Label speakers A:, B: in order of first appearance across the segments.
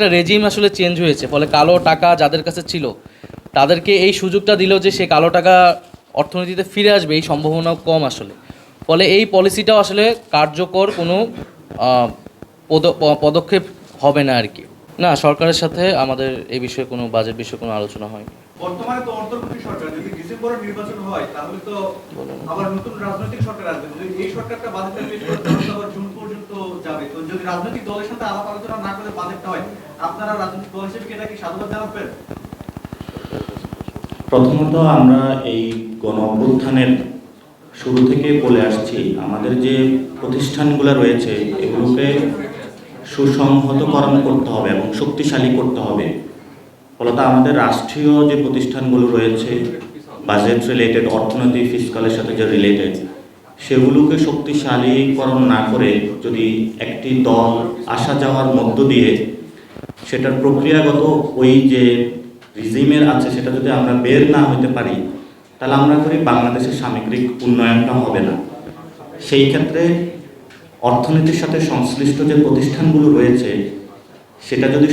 A: একটা রেজিম আসলে চেঞ্জ হয়েছে ফলে কালো টাকা যাদের কাছে ছিল তাদেরকে এই সুযোগটা দিল যে সে কালো টাকা অর্থনীতিতে ফিরে আসবে এই সম্ভাবনাও কম আসলে। ফলে এই পলিসিটাও আসলে কার্যকর কোনো পদক্ষেপ হবে না আর কি। না সরকারের সাথে আমাদের এই বিষয়ে কোনো বাজেট বিষয়ে কোনো আলোচনা হয়নি।
B: বর্তমানে তো অন্তর্বর্তী সরকার যদি ডিসেম্বরে নির্বাচন হয় তাহলে তো আবার নতুন রাজনৈতিক সরকার আসবে। যদি এই সরকারটা বাজেটটা পেশ করে তাহলে আবার জুন পর্যন্ত যাবে। তো যদি রাজনৈতিক দলের সাথে আলাপ আলোচনা না করে বাজেটটা হয়, আপনারা রাজনৈতিক দল হিসেবে এটা কি সাধুবাদ জানাবেন?
C: প্রথমত আমরা এই গণ অভ্যুত্থানের শুরু থেকে বলে আসছি, আমাদের যে প্রতিষ্ঠানগুলো রয়েছে, এগুলোকে সুসংহতকরণ করতে হবে এবং শক্তিশালী করতে হবে। ফলত আমাদের রাষ্ট্রীয় যে প্রতিষ্ঠানগুলো রয়েছে বাজেট রিলেটেড অর্থনৈতিক ফিসকালের সাথে যে রিলেটেড সেগুলোকে শক্তিশালীকরণ না করে যদি একটি দল আসা যাওয়ার মধ্য দিয়ে সেটার প্রক্রিয়াগত ওই যে রিজিমের আছে সেটা যদি আমরা বের না হতে পারি, তাহলে আমরা করি বাংলাদেশের সামগ্রিক উন্নয়নটা হবে না। সেই ক্ষেত্রে অর্থনীতির সাথে সংশ্লিষ্ট যে প্রতিষ্ঠানগুলো রয়েছে, সেটা যদি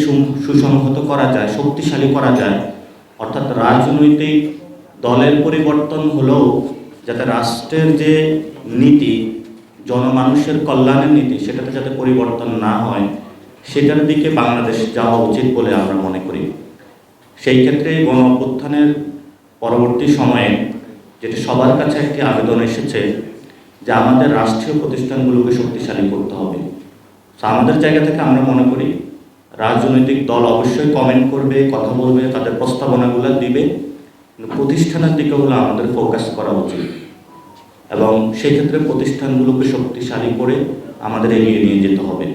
C: সুসংহত করা যায়, শক্তিশালী করা যায়, অর্থাৎ রাজনৈতিক দলের পরিবর্তন হলেও যাতে রাষ্ট্রের যে নীতি, জনমানুষের কল্যাণের নীতি, সেটাতে যাতে পরিবর্তন না হয়, সেটার দিকে বাংলাদেশ যাওয়া উচিত বলে আমরা মনে করি। সেই ক্ষেত্রে গণ অভ্যুত্থানের পরবর্তী সময়ে যেটা সবার কাছে একটি আবেদন এসেছে যে আমাদের রাষ্ট্রীয় প্রতিষ্ঠানগুলোকে শক্তিশালী করতে হবে। আমাদের জায়গা থেকে আমরা মনে করি রাজনৈতিক দল অবশ্যই কমেন্ট করবে, কথা বলবে, তাদের প্রস্তাবনাগুলো দিবে। প্রতিষ্ঠানের দিকে হলো আমাদের ফোকাস করা উচিত। এবং সেই ক্ষেত্রে প্রতিষ্ঠানগুলোকে শক্তিশালী করে আমাদের এগিয়ে নিয়ে যেতে হবে।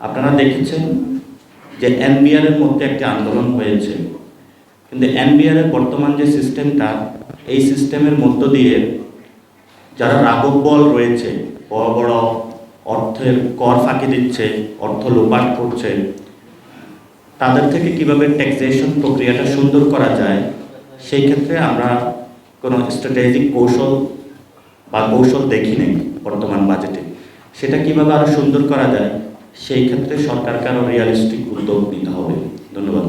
C: আপনারা দেখেছেন যে এনবিআর এর মধ্যে একটি আন্দোলন হয়েছে। কিন্তু এনবিআর এর বর্তমান যে সিস্টেমটা এই সিস্টেমের মধ্য দিয়ে যারা রাঘব বল রয়েছে, বড় বড় অর্থের কর ফাঁকি দিচ্ছে, অর্থ লোপাট করছে, তাদের থেকে কীভাবে ট্যাক্সেশন প্রক্রিয়াটা সুন্দর করা যায় সেই ক্ষেত্রে আমরা কোনো স্ট্র্যাটেজিক কৌশল বা কৌশল দেখি নেই বর্তমান বাজেটে সেটা কীভাবে আরও সুন্দর করা যায়, সেই ক্ষেত্রে সরকারকে আরও রিয়ালিস্টিক উদ্যোগ নিতে হবে। ধন্যবাদ।